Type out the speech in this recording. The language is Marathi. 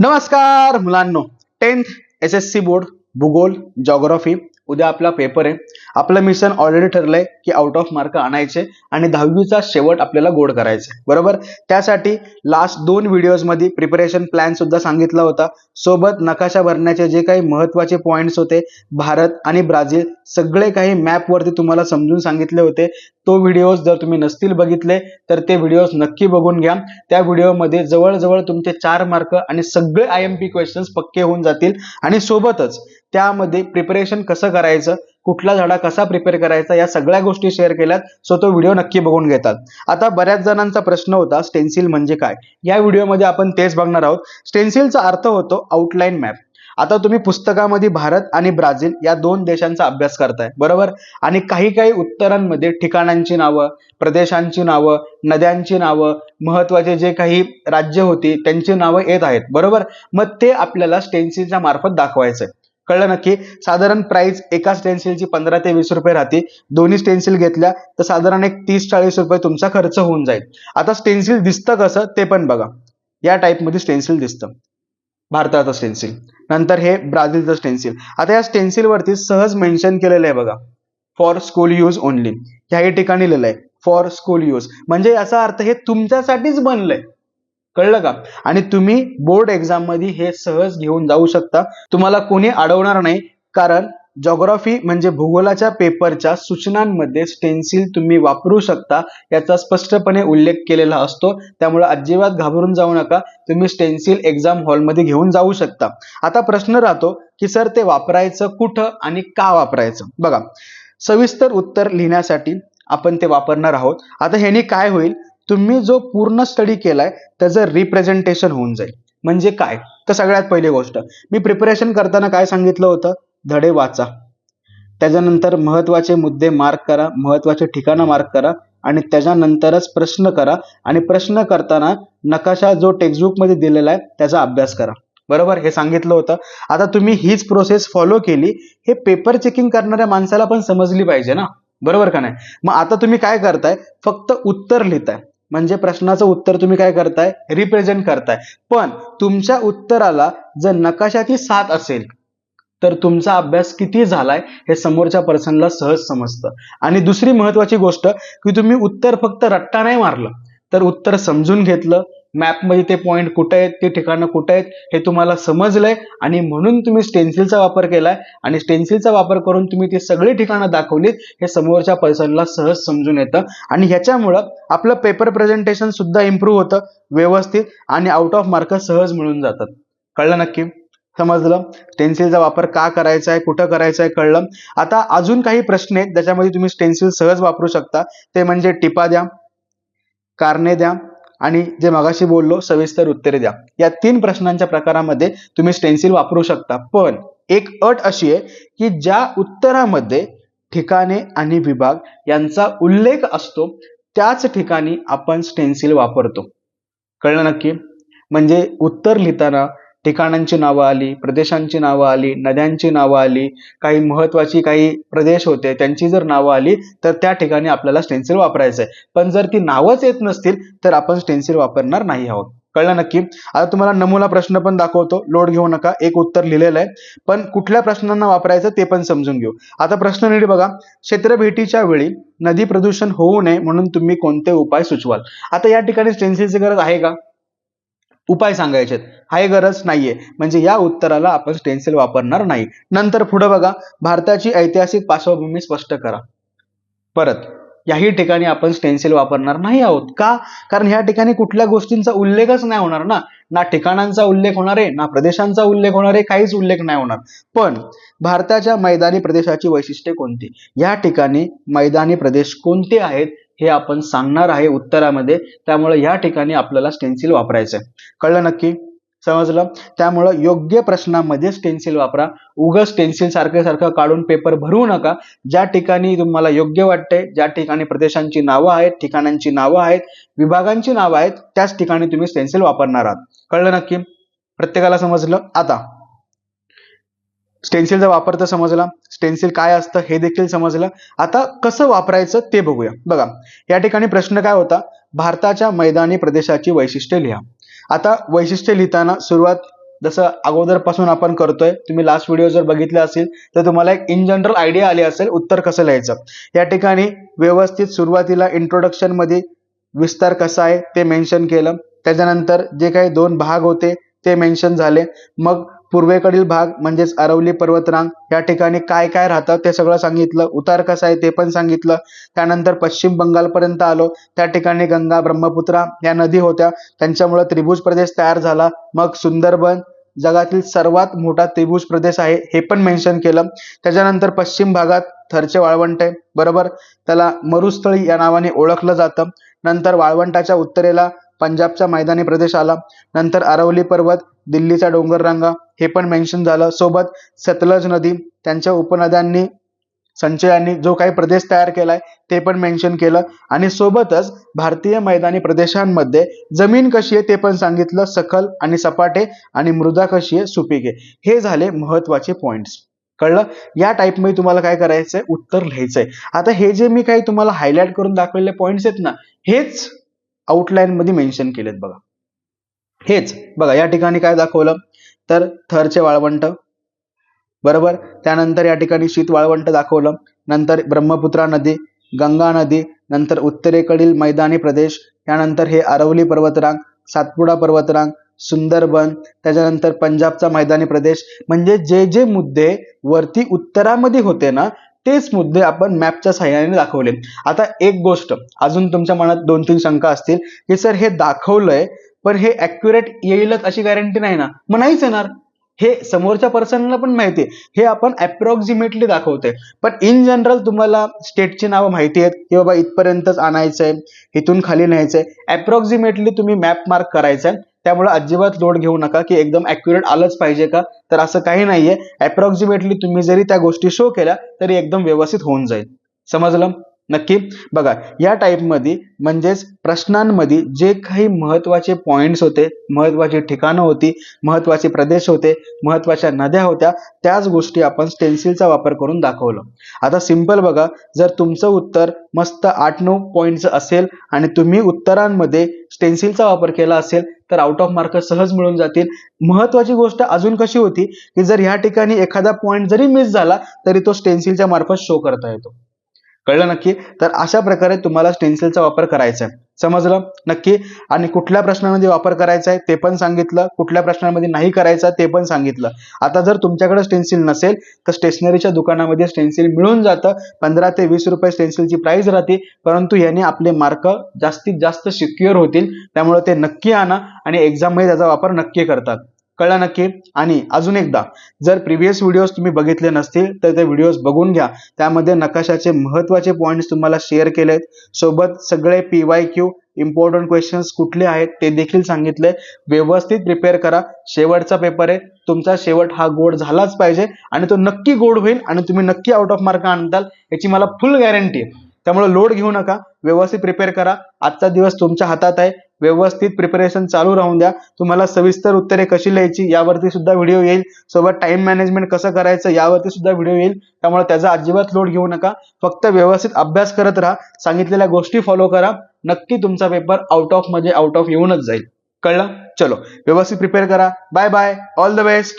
नमस्कार मुलांनो. Tenth S S C board भूगोल जॉग्रॉफी उद्या आपला पेपर आहे. आपलं मिशन ऑलरेडी ठरलंय की आउट ऑफ मार्क आणायचे आणि दहावीचा शेवट आपल्याला गोड करायचा बरोबर? त्यासाठी लास्ट दोन व्हिडिओजमध्ये प्रिपरेशन प्लॅन सुद्धा सांगितला होता. सोबत नकाशा भरण्याचे जे काही महत्त्वाचे पॉईंट्स होते भारत आणि ब्राझील सगळे काही मॅप वरती तुम्हाला समजून सांगितले होते. तो व्हिडिओज जर तुम्ही नसतील बघितले तर ते व्हिडिओज नक्की बघून घ्या. त्या व्हिडिओमध्ये जवळजवळ तुमचे चार मार्क आणि सगळे आय एम पी क्वेश्चन्स पक्के होऊन जातील. आणि सोबतच त्यामध्ये प्रिपरेशन कसं करायचं कुठला धडा कसा प्रिपेअर करायचा या सगळ्या गोष्टी शेअर केल्यात. सो तो व्हिडिओ नक्की बघून घेतात. आता बऱ्याच जणांचा प्रश्न होता स्टेन्सिल म्हणजे काय? या व्हिडिओमध्ये आपण तेच बघणार आहोत. स्टेन्सिलचा अर्थ होतो आउटलाईन मॅप आता तुम्ही पुस्तकामध्ये भारत आणि ब्राझील या दोन देशांचा अभ्यास करताय बरोबर? आणि काही काही उत्तरांमध्ये ठिकाणांची नावं प्रदेशांची नावं नद्यांची नावं महत्त्वाचे जे काही राज्य होती त्यांची नावं येत आहेत बरोबर? मग ते आपल्याला स्टेन्सिलच्या मार्फत दाखवायचंय. कळलं नक्की? साधारण प्राइस एका स्टेन्सिलची पंधरा ते वीस रुपये राहते दोन्ही स्टेन्सिल घेतल्या तर साधारण एक तीस चाळीस रुपये तुमचा खर्च होऊन जाईल. आता स्टेन्सिल दिसतं कसं ते पण बघा. या टाईपमध्ये स्टेन्सिल दिसतं. भारताचं स्टेन्सिल नंतर हे ब्राझीलचं स्टेन्सिल आता या स्टेन्सिलवरती सहज मेन्शन केलेलं आहे बघा. फॉर स्कूल यूज ओनली ह्याही ठिकाणी लिहिलंय. आहे फॉर स्कूल यूज म्हणजे याचा अर्थ हे तुमच्यासाठीच बनलंय. कळलं का? आणि तुम्ही बोर्ड एक्झाममध्ये हे सहज घेऊन जाऊ शकता. तुम्हाला कोणी अडवणार नाही. कारण जॉग्राफी म्हणजे भूगोलाच्या पेपरच्या सूचनांमध्ये स्टेन्सिल तुम्ही वापरू शकता. याचा स्पष्टपणे उल्लेख केलेला असतो. त्यामुळे अजिबात घाबरून जाऊ नका. तुम्ही स्टेन्सिल एक्झाम हॉलमध्ये घेऊन जाऊ शकता. आता प्रश्न राहतो की सर ते वापरायचं कुठं आणि का वापरायचं? बघा सविस्तर उत्तर लिहिण्यासाठी आपण ते वापरणार आहोत. आता ह्यानी काय होईल? तुम्ही जो पूर्ण स्टडी केलाय त्याचं रिप्रेझेंटेशन होऊन जाईल. म्हणजे काय? तर सगळ्यात पहिली गोष्ट मी प्रिपरेशन करताना काय सांगितलं होतं? धडे वाचा. त्याच्यानंतर महत्त्वाचे मुद्दे मार्क करा महत्त्वाचे ठिकाणं मार्क करा आणि त्याच्यानंतरच प्रश्न करा आणि प्रश्न करताना नकाशा जो टेक्स्टबुकमध्ये दिलेला आहे त्याचा अभ्यास करा. बरोबर? हे सांगितलं होतं. आता तुम्ही हीच प्रोसेस फॉलो केली हे पेपर चेकिंग करणाऱ्या माणसाला पण समजली पाहिजे ना? बरोबर का नाही? मग आता तुम्ही काय करताय? फक्त उत्तर लिहिताय. म्हणजे प्रश्नाचं उत्तर तुम्ही काय करताय? रिप्रेझेंट करताय. पण तुमच्या उत्तराला जर नकाशाची साथ असेल तर तुमचा अभ्यास किती झालाय हे समोरच्या पर्सनला सहज समजतं. आणि दुसरी महत्वाची गोष्ट की तुम्ही उत्तर फक्त रट्टा नाही मारलं तर उत्तर समजून घेतलं मॅपमध्ये ते पॉईंट कुठे आहेत ते ठिकाणं कुठे आहेत हे तुम्हाला समजलंय. आणि म्हणून तुम्ही स्टेन्सिलचा वापर केलाय. आणि स्टेन्सिलचा वापर करून तुम्ही ती सगळी ठिकाणं दाखवलीत हे समोरच्या पर्सनला सहज समजून येतं. आणि ह्याच्यामुळं आपलं पेपर प्रेझेंटेशन सुद्धा इम्प्रूव्ह होतं व्यवस्थित. आणि आउट ऑफ मार्क सहज मिळून जातात. कळलं नक्की? समजलं? स्टेन्सिलचा वापर का करायचा आहे कुठं करायचा आहे कळलं? आता अजून काही प्रश्न आहेत ज्याच्यामध्ये तुम्ही स्टेन्सिल सहज वापरू शकता. ते म्हणजे टिपा द्या कारणे द्या आणि जे मगाशी बोललो सविस्तर उत्तरे द्या. या तीन प्रश्नांच्या प्रकारामध्ये तुम्ही स्टेन्सिल वापरू शकता. पण एक अट अशी आहे की ज्या उत्तरामध्ये ठिकाणे आणि विभाग यांचा उल्लेख असतो त्याच ठिकाणी आपण स्टेन्सिल वापरतो. कळलं नक्की? म्हणजे उत्तर लिहिताना ठिकाणांची नावं आली प्रदेशांची नावं आली नद्यांची नावं आली काही महत्वाची काही प्रदेश होते त्यांची जर नावं आली तर त्या ठिकाणी आपल्याला स्टेन्सिल वापरायचं आहे पण जर ती नावंच येत नसतील तर आपण स्टेन्सिल वापरणार नाही आहोत. कळलं नक्की? आता तुम्हाला नमुना प्रश्न पण दाखवतो. लोड घेऊ नका एक उत्तर लिहिलेलं आहे पण कुठल्या प्रश्नांना वापरायचं ते पण समजून घेऊ. आता प्रश्न नीट बघा. क्षेत्रभेटीच्या वेळी नदी प्रदूषण होऊ नये म्हणून तुम्ही कोणते उपाय सुचवाल? आता या ठिकाणी स्टेन्सिलची गरज आहे का? उपाय सांगायचे हाय गरज नाहीये. म्हणजे या उत्तराला आपण स्टेन्सिल वापरणार नाही. नंतर पुढे बघा. भारताची ऐतिहासिक पार्श्वभूमी स्पष्ट करा. परत याही ठिकाणी आपण स्टेन्सिल वापरणार नाही आहोत. का? कारण ह्या ठिकाणी कुठल्या गोष्टींचा उल्लेखच नाही होणार ना. ना ठिकाणांचा उल्लेख होणार आहे ना प्रदेशांचा उल्लेख होणार आहे काहीच उल्लेख नाही होणार. पण भारताच्या मैदानी प्रदेशाची वैशिष्ट्ये कोणती? या ठिकाणी मैदानी प्रदेश कोणते आहेत? हे आपण सांगणार आहे उत्तरामध्ये. त्यामुळे या ठिकाणी आपल्याला स्टेन्सिल वापरायचं आहे कळलं नक्की? समजलं? त्यामुळं योग्य प्रश्नामध्ये स्टेन्सिल वापरा. उगं स्टेन्सिल सारखं सारखं काढून पेपर भरू नका. ज्या ठिकाणी तुम्हाला योग्य वाटते ज्या ठिकाणी प्रदेशांची नावं आहेत ठिकाणांची नावं आहेत विभागांची नावं आहेत त्याच ठिकाणी तुम्ही स्टेन्सिल वापरणार आहात. कळलं नक्की? प्रत्येकाला समजलं? आता. स्टेन्सिलचा वापर तर समजला. स्टेन्सिल काय असतं हे देखील समजलं. आता कसं वापरायचं ते बघूया. बघा या ठिकाणी प्रश्न काय होता? भारताच्या मैदानी प्रदेशाची वैशिष्ट्ये लिहा. आता वैशिष्ट्ये लिहिताना सुरुवात जसं अगोदरपासून आपण करतोय तुम्ही लास्ट व्हिडिओ जर बघितले असेल तर तुम्हाला एक इन जनरल आयडिया आली असेल उत्तर कसं लिहायचं? या ठिकाणी व्यवस्थित सुरुवातीला इंट्रोडक्शनमध्ये विस्तार कसा आहे ते मेन्शन केलं. त्याच्यानंतर जे काही दोन भाग होते ते मेन्शन झाले. मग पूर्वेकडील भाग म्हणजेच अरवली पर्वतरांग या ठिकाणी काय काय राहतं ते सगळं सांगितलं. उतार कसा आहे ते पण सांगितलं. त्यानंतर पश्चिम बंगालपर्यंत आलो. त्या ठिकाणी गंगा ब्रह्मपुत्रा या नदी होत्या. त्यांच्यामुळे त्रिभुज प्रदेश तयार झाला. मग सुंदरबन जगातील सर्वात मोठा त्रिभुज प्रदेश आहे हे पण मेन्शन केलं. त्याच्यानंतर पश्चिम भागात थरचे वाळवंट आहे. बरोबर? त्याला मरुस्थळी या नावाने ओळखलं जातं. नंतर वाळवंटाच्या उत्तरेला पंजाबचा मैदानी प्रदेश आला नंतर अरवली पर्वत दिल्लीचा डोंगररांगा हे पण मेन्शन झालं. सोबत सतलज नदी त्यांच्या उपनद्यांनी संचयांनी जो काही प्रदेश तयार केलाय ते पण मेन्शन केलं. आणि सोबतच भारतीय मैदानी प्रदेशांमध्ये जमीन कशी आहे ते पण सांगितलं. सखल आणि सपाटे आणि मृदा कशी आहे सुपीक आहे. हे झाले महत्त्वाचे पॉइंट्स कळलं? या टाईपमध्ये तुम्हाला काय करायचंय? उत्तर लिहायचंय. आता हे जे मी काही तुम्हाला हायलाइट करून दाखवलेले पॉईंट्स आहेत ना हेच आउटलाईन मध्ये मेन्शन केलेत बघा. हेच बघा या ठिकाणी काय दाखवलं? तर थरचे वाळवंट बरोबर? त्यानंतर या ठिकाणी शीत वाळवंट दाखवलं. नंतर ब्रह्मपुत्रा नदी गंगा नदी नंतर उत्तरेकडील मैदानी प्रदेश त्यानंतर हे अरवली पर्वतरांग सातपुडा पर्वतरांग सुंदरबन त्याच्यानंतर पंजाबचा मैदानी प्रदेश. म्हणजे जे जे मुद्दे वरती उत्तरामध्ये होते ना तेच मुद्दे आपण मॅपच्या सहाय्याने दाखवले. आता एक गोष्ट अजून तुमच्या मनात दोन तीन शंका असतील की सर हे दाखवलंय पण हे अॅक्युरेट येईलच अशी गॅरंटी नाही ना? मग नाहीच येणार. हे समोरच्या पर्सनला पण माहिती आहे हे आपण अप्रॉक्सिमेटली दाखवतोय. पण इन जनरल तुम्हाला स्टेटची नावं माहिती आहेत. की बाबा इथपर्यंतच आणायचंय. इथून खाली न्यायचंय. अप्रॉक्सिमेटली तुम्ही मॅप मार्क करायचा त्यामुळे अजिबात लोड घेऊ नका की एकदम अॅक्युरेट आलंच पाहिजे का? तर असं काही नाहीये. अप्रॉक्सिमेटली तुम्ही जरी त्या गोष्टी शो केल्या तरी एकदम व्यवस्थित होऊन जाईल. समजलं? नक्की? बघा या टाईपमध्ये म्हणजेच प्रश्नांमध्ये जे काही महत्त्वाचे पॉईंट्स होते महत्वाची ठिकाणं होती महत्त्वाचे प्रदेश होते महत्त्वाच्या नद्या होत्या त्याच गोष्टी आपण स्टेन्सिलचा वापर करून दाखवलं. आता सिंपल बघा जर तुमचं उत्तर मस्त आठ नऊ पॉईंटचं असेल आणि तुम्ही उत्तरांमध्ये स्टेन्सिलचा वापर केला असेल तर आउट ऑफ मार्क सहज मिळून जातील. महत्वाची गोष्ट अजून कशी होती की जर ह्या ठिकाणी एखादा पॉईंट जरी मिस झाला तरी तो स्टेन्सिलच्या मार्फत शो करता येतो. कळलं नक्की? तर अशा प्रकारे तुम्हाला स्टेन्सिलचा वापर करायचा आहे. समजलं? नक्की? आणि कुठल्या प्रश्नामध्ये वापर करायचा आहे ते पण सांगितलं. कुठल्या प्रश्नामध्ये नाही करायचा ते पण सांगितलं. आता जर तुमच्याकडे स्टेन्सिल नसेल तर स्टेशनरीच्या दुकानामध्ये स्टेन्सिल मिळून जातं. पंधरा ते वीस रुपये स्टेन्सिलची प्राइस राहते. परंतु याने आपले मार्क जास्तीत जास्त सिक्युअर होतील. त्यामुळे ते नक्की आणा आणि एक्झाममध्ये त्याचा वापर नक्की करतात. कळलं नक्की? आणि अजून एकदा जर प्रिव्हियस व्हिडिओज तुम्ही बघितले नसतील तर ते व्हिडिओज बघून घ्या. त्यामध्ये नकाशाचे महत्त्वाचे पॉईंट्स तुम्हाला शेअर केलेत. सोबत सगळे P Y Q important questions कुठले आहेत ते देखील सांगितले. व्यवस्थित प्रिपेअर करा. शेवटचा पेपर आहे. तुमचा शेवट हा गोड झालाच पाहिजे. आणि तो नक्की गोड होईल आणि तुम्ही नक्की आउट ऑफ मार्क आणताल याची मला फुल गॅरंटी आहे. त्यामुळे लोड घेऊ नका. व्यवस्थित प्रिपेअर करा. आजचा दिवस तुमच्या हातात आहे. व्यवस्थित प्रिपरेशन चालू राहून द्या. तुम्हाला सविस्तर उत्तरे कशी लिहायची यावरती सुद्धा व्हिडिओ येईल. सोबत टाइम मॅनेजमेंट कसं करायचं यावरती सुद्धा व्हिडिओ येईल. त्यामुळे त्याचा अजिबात लोड घेऊ नका. फक्त व्यवस्थित अभ्यास करत राहा. सांगितलेल्या गोष्टी फॉलो करा. नक्की तुमचा पेपर आउट ऑफ म्हणजे आउट ऑफ येऊनच जाईल. कळलं? चलो. व्यवस्थित प्रिपेअर करा. Bye bye all the best